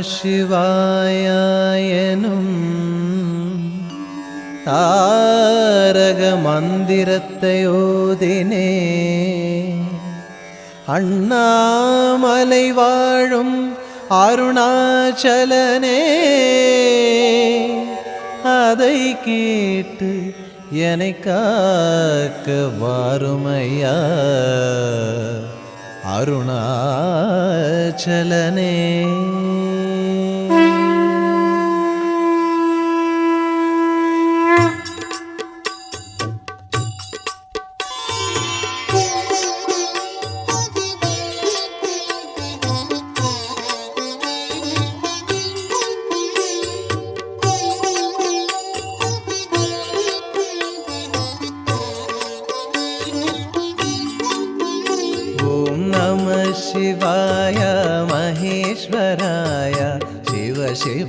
சிவாயனும் தாரக மந்திரத்தை ஓதினே. அண்ணாமலை வாழும் அருணாச்சலனே. அதை கேட்டு என்னை காக்க வாருமையா. அருணாச்சலனே. शिव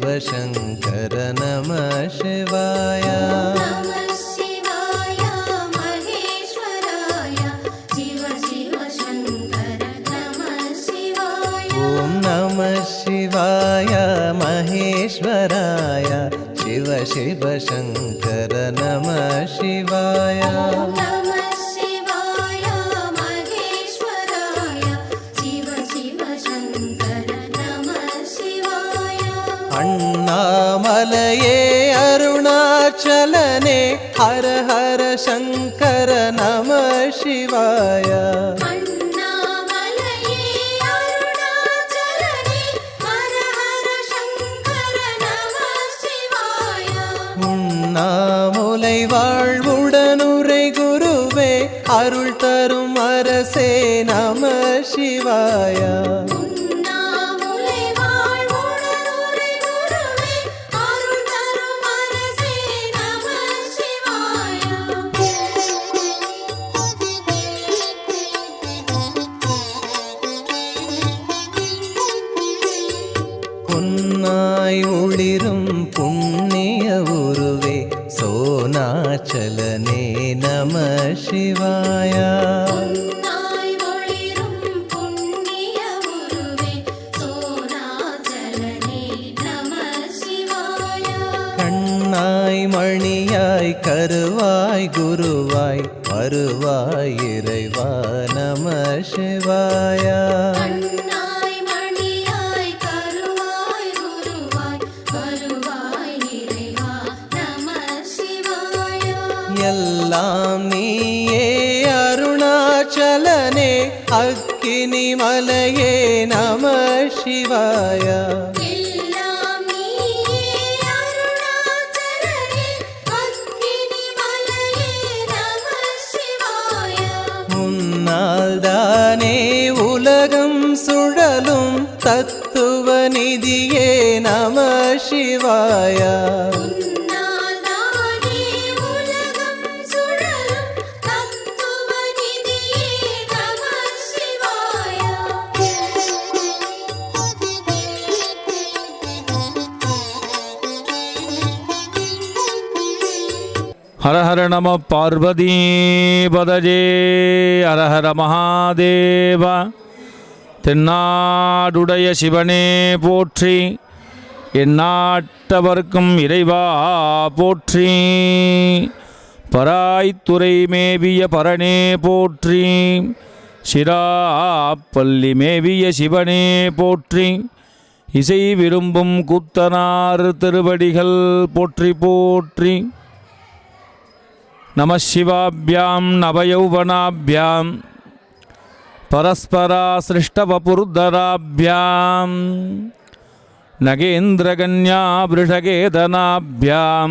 சங்கரனே ஹர ஹர சங்கர நம சிவாய உண்ணாமுலை வாழ்வுடனுரை குருவே அருள் தரும் அரசே நம சிவாயா சிவாய. கண்ணாய் மணியாய் கருவாய் குருவாய் வருவாய் இறைவா நம சிவாய. அக்கினி மலையே நம சிவாய. தானே உலகம் சுழலும் தத்துவ நிதியே நம சிவாய. ஹர ஹர நம பார்வதி பதஜே ஹர ஹர மகாதேவா தென்னாடுடைய சிவனே போற்றி எந்நாட்டவர்க்கும் இறைவா போற்றி பராய்த்துறை மேவிய பரனே போற்றி சிராப்பள்ளி மேவிய சிவனே போற்றி இசை விரும்பும் கூத்தனார் திருவடிகள் போற்றி போற்றி नमः शिवाभ्यां नवयौवनाभ्यां परस्परासृष्टवपुर्धराभ्यां नगेन्द्रकन्यावृषगेदनाभ्यां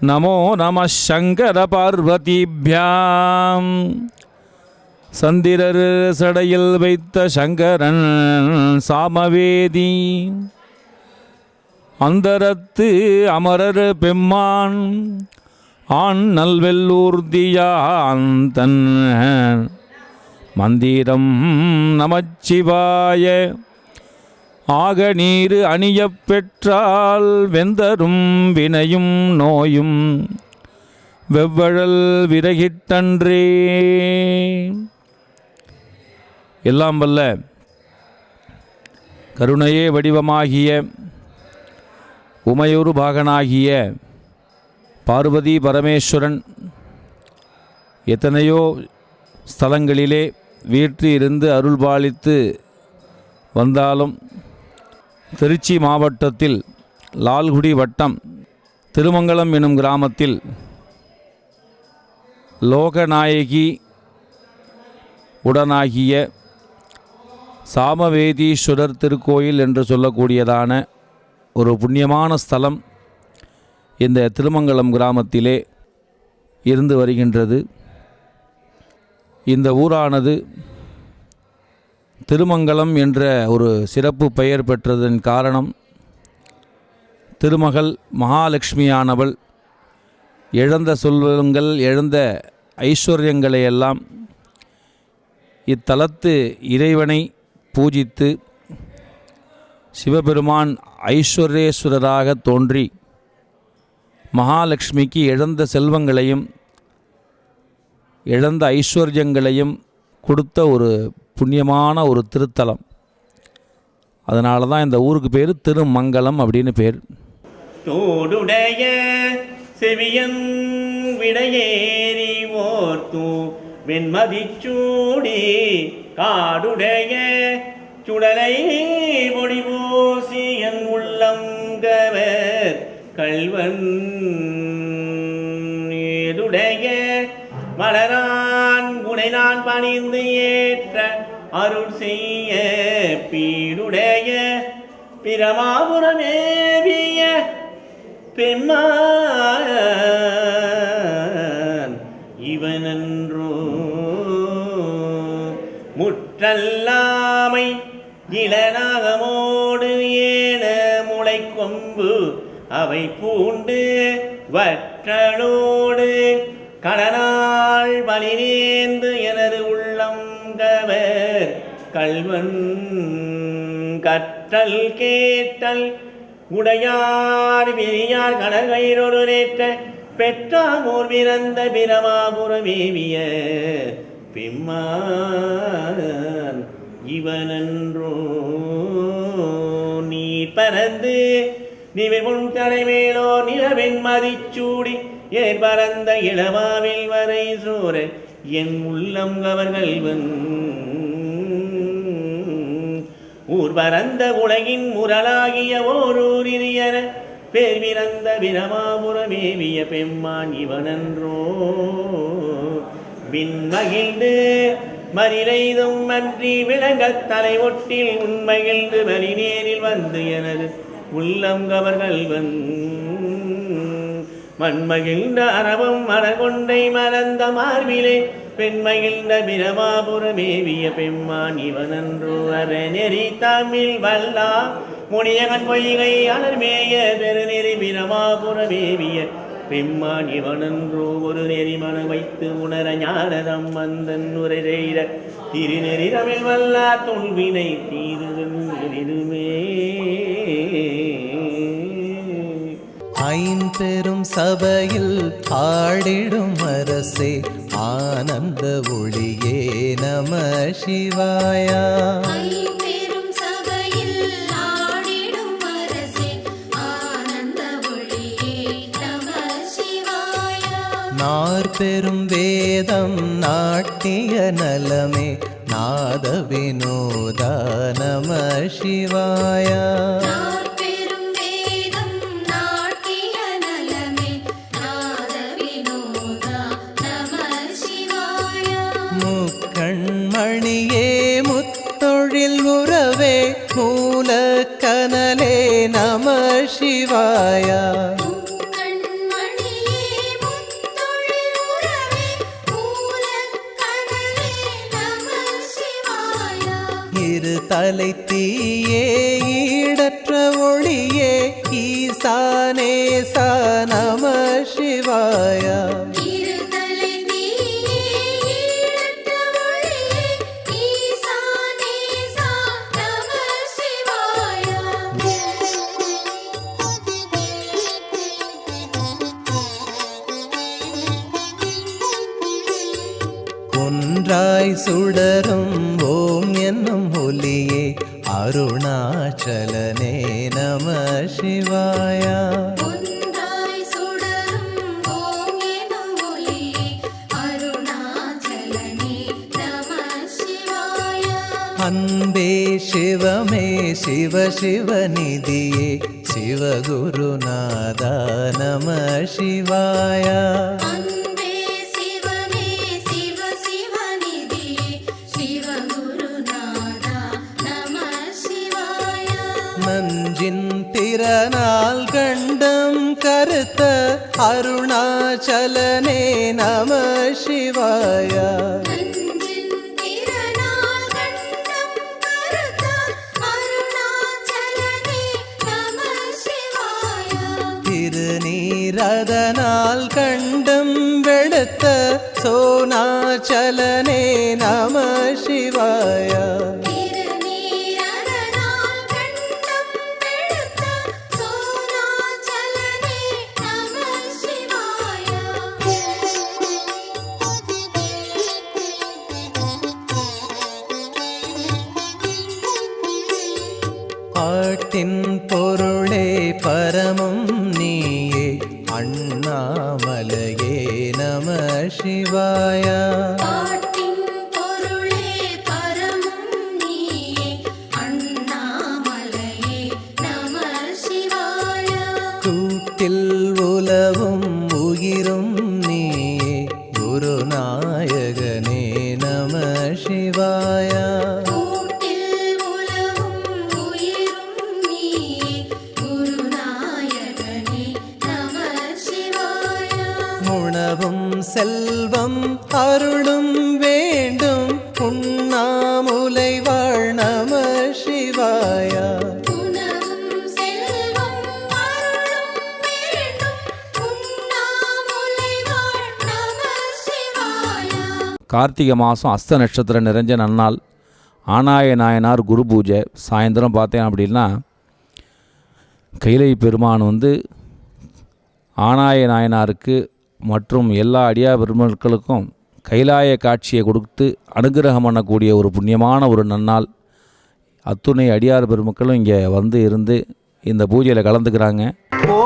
नमो नमः शङ्करपार्वतीभ्यां சந்திரர் சடையில் வைத்த சங்கரன் சாமவேதி அந்தரத்து அமரர் பெம்மான் ஆண் நல்வெல்லூர்தியான் தன் மந்திரம் நமச்சிவாய. ஆக நீர் அணியப் பெற்றால் வெந்தரும் வினையும் நோயும். வெவ்வழல் விறகிட்டன்றே எல்லாம் வல்ல கருணையே வடிவமாகிய உமையொரு பாகனாகிய பார்வதி பரமேஸ்வரன் எத்தனையோ ஸ்தலங்களிலே வீற்று இருந்து அருள்பாலித்து வந்தாலும் திருச்சி மாவட்டத்தில் லால்குடி வட்டம் திருமங்கலம் எனும் கிராமத்தில் லோகநாயகி உடனாகிய சாமவேதீஸ்வரர் திருக்கோயில் என்று சொல்லக்கூடியதான ஒரு புண்ணியமான ஸ்தலம். இந்த திருமங்கலம் கிராமத்திலே இருந்து வருகின்றது. இந்த ஊரானது திருமங்கலம் என்ற ஒரு சிறப்பு பெயர் பெற்றதன் காரணம் திருமகள் மகாலட்சுமியானவள் இழந்த சொல்வங்கள் இழந்த ஐஸ்வர்யங்களை எல்லாம் இத்தலத்து இறைவனை பூஜித்து சிவபெருமான் ஐஸ்வர்யேஸ்வரராக தோன்றி மகாலட்சுமிக்கு இழந்த செல்வங்களையும் இழந்த ஐஸ்வர்யங்களையும் கொடுத்த ஒரு புண்ணியமான ஒரு திருத்தலம். அதனால தான் இந்த ஊருக்கு பேர் திருமங்கலம் அப்படின்னு பேர். தோடுடைய செவியன் விடையேறி ஓர்த்து வெண்மதிச்சூடி காடுடைய சுடலை பொடிபூசி என் உள்ளங்கவர் கல்வன் ஏதுடைய மலரான் குணை நான் பணிந்து ஏற்ற அருள் செய்ய பீடுடைய பிரமாபுரமேவிய பெம்மான் அவை பூண்டு வற்றலோடு கடனாள் பலினேந்து எனது உள்ளம் கவர். கல்வன் கற்றல் கேட்டல் உடையார் விரியார் கடற்கயிறொரு நேற்ற பெற்றாமோர் பிறந்த பிரமாபுரமேவிய பிம்மான் இவனன்றோ நீ பறந்து நிவிமுன் தலைமேலோ நிலவின் மதிச்சூடி ஏன் பறந்த இளமாவில் வரை சூர என் உள்ளம் கவர்கள்வன் ஊர் பரந்த உலகின் முரளாகிய ஓரூரியன பேர் பிறந்த பிரமாபுரமேவிய பெம்மான் இவனன்றோ. விண்மகிழ்ந்து மறிலைதும் அன்றி விளங்கத் தலை ஒட்டில் உண்மகிழ்ந்து வரிநேரில் வந்து எனது உள்ளம் கவர்கள்வன் மண்மகிழ்ந்த அரவம் மரகொண்டை மறந்த மார்பிலே பெண்மகிழ்ந்த பிரமாபுரமேவிய பெம்மான் இவனன்றோ அறநெறி தமிழ் வல்லா முனியகன் பொய்கை அலர்மேய பெருநெறி பிரமாபுரமேவிய பெம்மான் இவனன்றோ ஒரு நெறி மன வைத்து உணர ஞானதம் வந்தன் உரை செய்த திருநெறி தமிழ் வல்லா தொல்வினை தீருமே ஐம்பெரும் சபையில் ஆடிடும் அரசே ஆனந்த ஒளியே நம சிவாயா. நாற்பெரும் வேதம் நாட்டிய நலமே நாத வினோதா நம சிவாயா. சிவாயா கண்மணியே முத்தொழில் உறவே மூலக்கனலே நம சிவாயா. இரு தலை சுடரும் ஓம் என்னும் ஒலியே அருணாச்சலனே நம சிவாய. அன்பே சிவமே சிவ சிவநிதியே சிவகுருநாதா நம சிவாயா. திறனால் கண்டம் கருத்த அருணாச்சலனே நம சிவாய. திருநீரதனால் கண்டம் வெளுத்த சோனாச்சலனே நம சிவாயா. நீயே குருநாயகனே நம சிவாய. உணவும் செல்வம் அருளும் கார்த்திகை மாதம் அஸ்த நட்சத்திரம் நிறைஞ்ச நன்னாள் ஆனாய நாயனார் குரு பூஜை. சாயந்தரம் பார்த்தேன் அப்படின்னா கைலை பெருமான் வந்து ஆனாய நாயனாருக்கு மற்றும் எல்லா அடியா பெருமக்களுக்கும் கைலாய காட்சியை கொடுத்து அனுகிரகம் பண்ணக்கூடிய ஒரு புண்ணியமான ஒரு நன்னாள். அத்துணை அடியார் பெருமக்களும் இங்கே வந்து இருந்து இந்த பூஜையில் கலந்துக்கிறாங்க. ஓ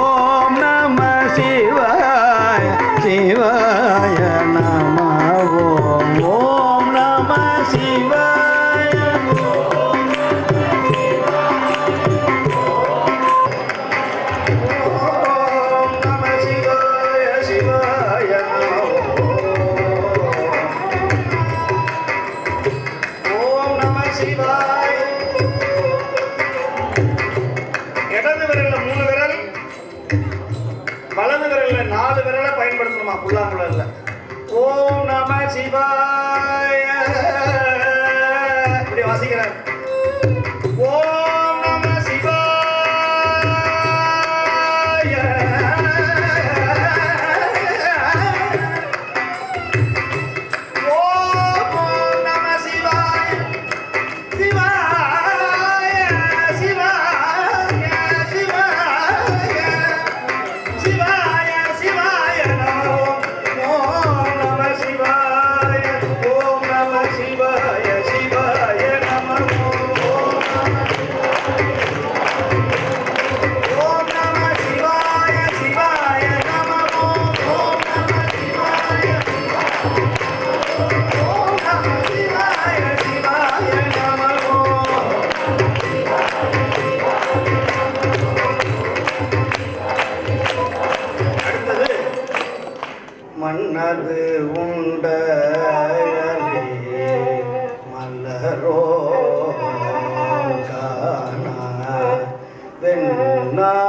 மன்னது உண்ட மலரோ காண வெண்ணாவை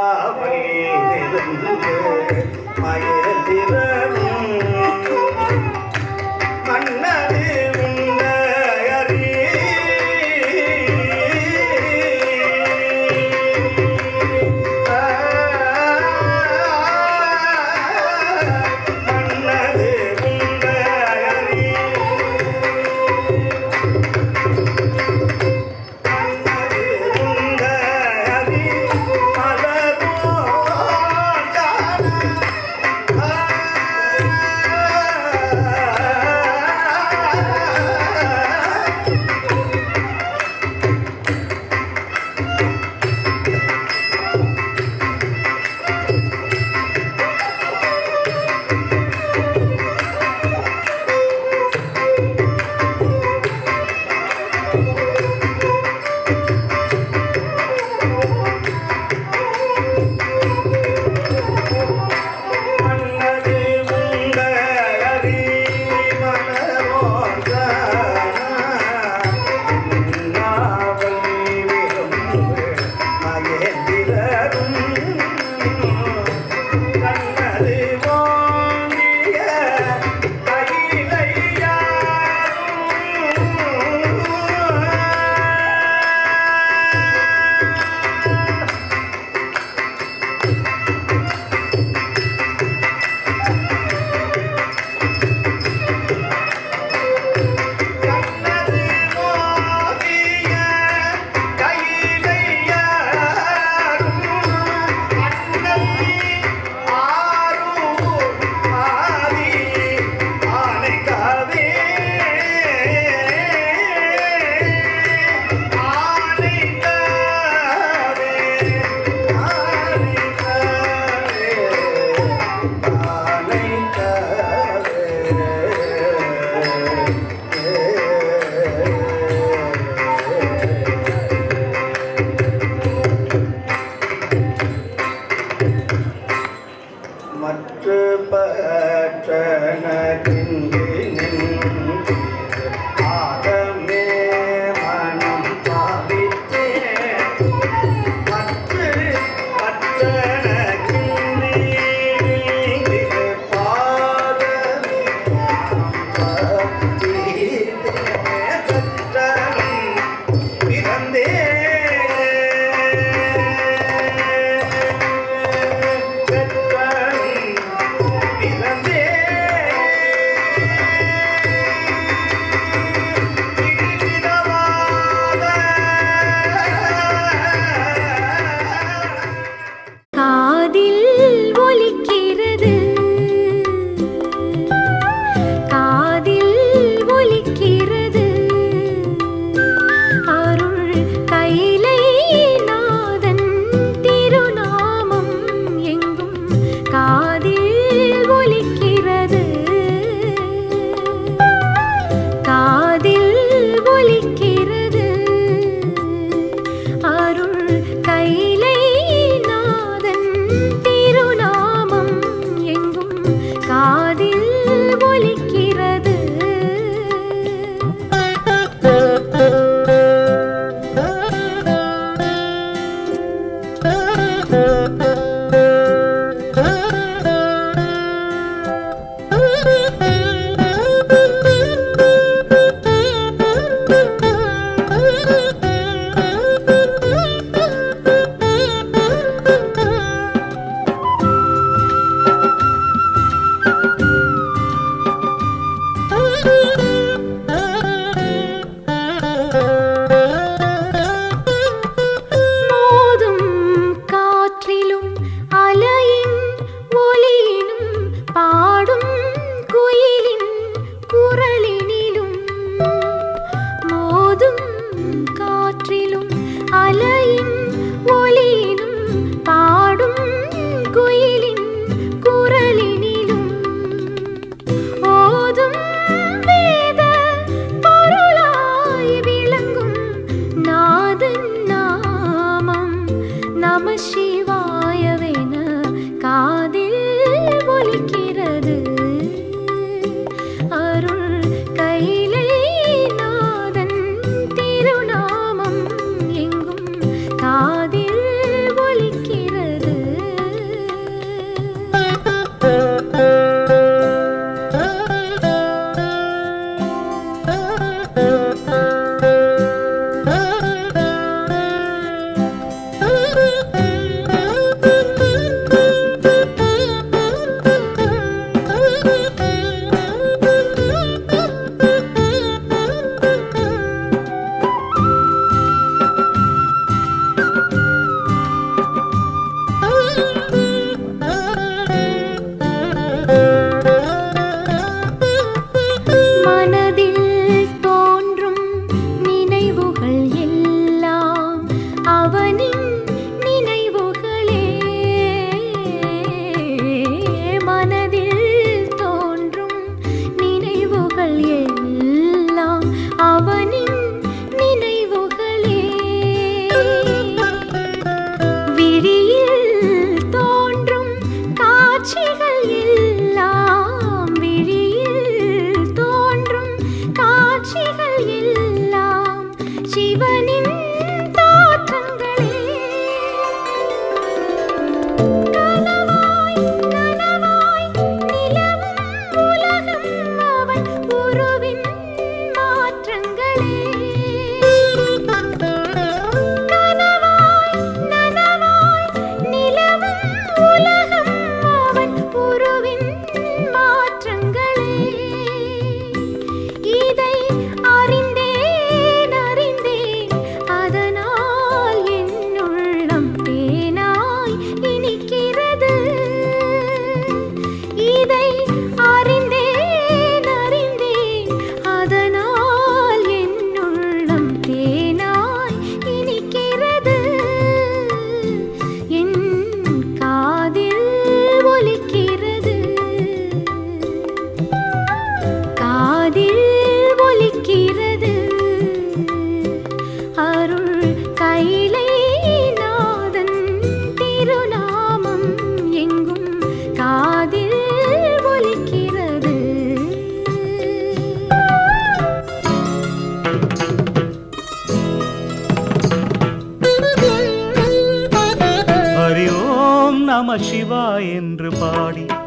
பற்றனகின்றி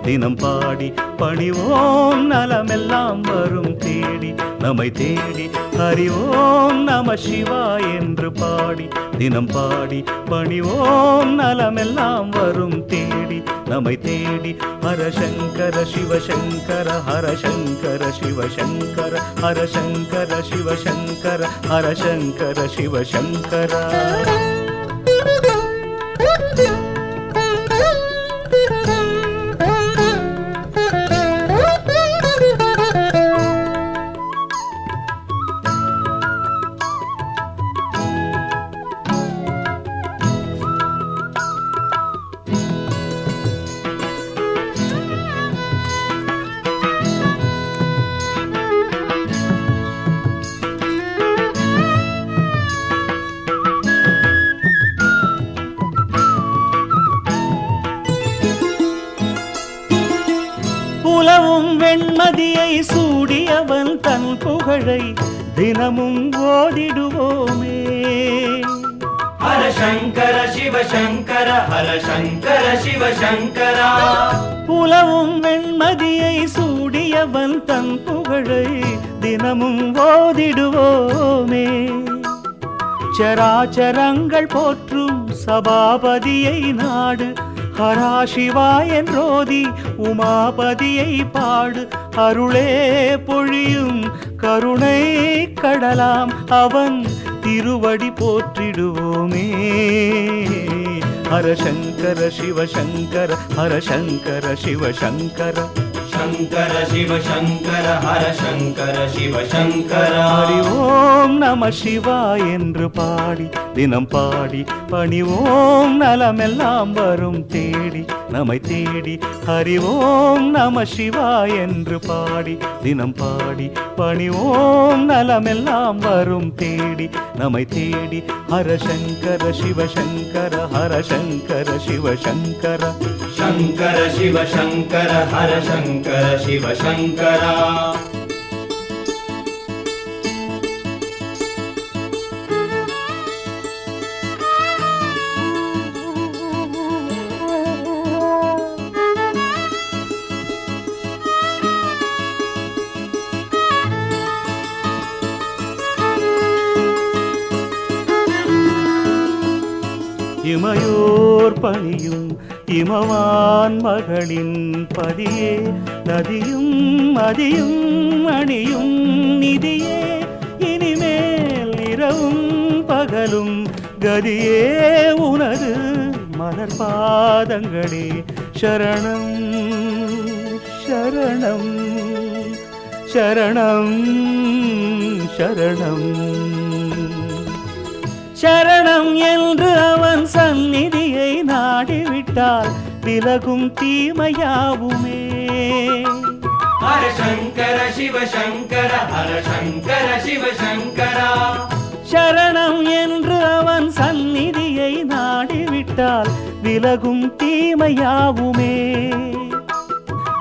தினம் பாடி பணிவோம் நலமெல்லாம் வரும் தேடி. நம்மை தேடி அறிவோம் நம சிவா என்று பாடி. தினம் பாடி பணிவோம் நலமெல்லாம் வரும் தேடி. நம்மை தேடி ஹரசங்கர சிவசங்கர ஹரசங்கர சிவசங்கர ஹரசங்கர சிவசங்கர ஹரசங்கர சிவசங்கர. வெண்மதியை சூடியவன் தன் புகழை தினமும் ஓதிடுவோமே ஹர சங்கர சிவ சங்கர ஹர சங்கர சிவ சங்கரா. புலவும் வெண்மதியை சூடியவன் தன் புகழை தினமும் ஓதிடுவோமே. சராச்சரங்கள் போற்றும் சபாபதியை நாடு ஹரா சிவா என்றோதி உமாபதியை பாடு. அருளே பொழியும் கருணை கடலாம் அவன். திருவடி போற்றிடுவோமே. ஹரசங்கர சிவசங்கர ஹரசங்கர சிவசங்கர. சங்கர சிவ சங்கர ஹர சங்கர சிவ சங்கரா. ஹரி ஓம் நம சிவா என்று பாடி தினம் பாடி பணிவோம் நலமெல்லாம் வரும் தேடி நம்மை தேடி ஹரி ஓம் நம சிவா என்று பாடி தினம் பாடி பணிவோம் நலமெல்லாம் வரும் தேடி நம்மை தேடி ஹர ஹரசங்கர சிவசங்கர ஹரசங்கர சிவசங்கர சங்கர சிவ சங்கர ஹர சங்கர சிவ சங்கரா இமையோர் பணியும் இமவான் மகளின் பதியே நதியும் மதியும் அணியும் நிதியே இனிமேல் இரவும் பகலும் கதியே உனது மலர் பாதங்களே சரணம் சரணம் சரணம் சரணம். சரணம் என்று நாடிவிட்டால் விலகும் தீமையாவுமே. ஹர சங்கர சிவ சங்கர ஹர சங்கர சிவ சங்கரா சரணம் என்று அவன் சந்நிதியை நாடிவிட்டால் விலகும் தீமையாவுமே.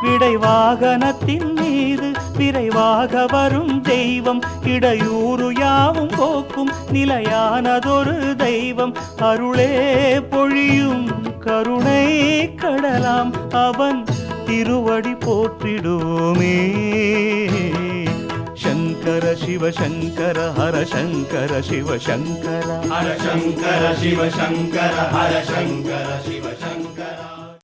விடை வாகனத்தின் மீது விரைவாக வரும் தெய்வம் இடையூறு யாவும் போக்கும் நிலையானதொரு தெய்வம். அருளே பொழியும் கடலாம் அவன் திருவடி போற்றிடுவோமே சங்கர சிவ சங்கர ஹர சங்கர சிவ சங்கர. ஹர சங்கர சிவ சங்கர ஹர சங்கர சிவ சங்கர.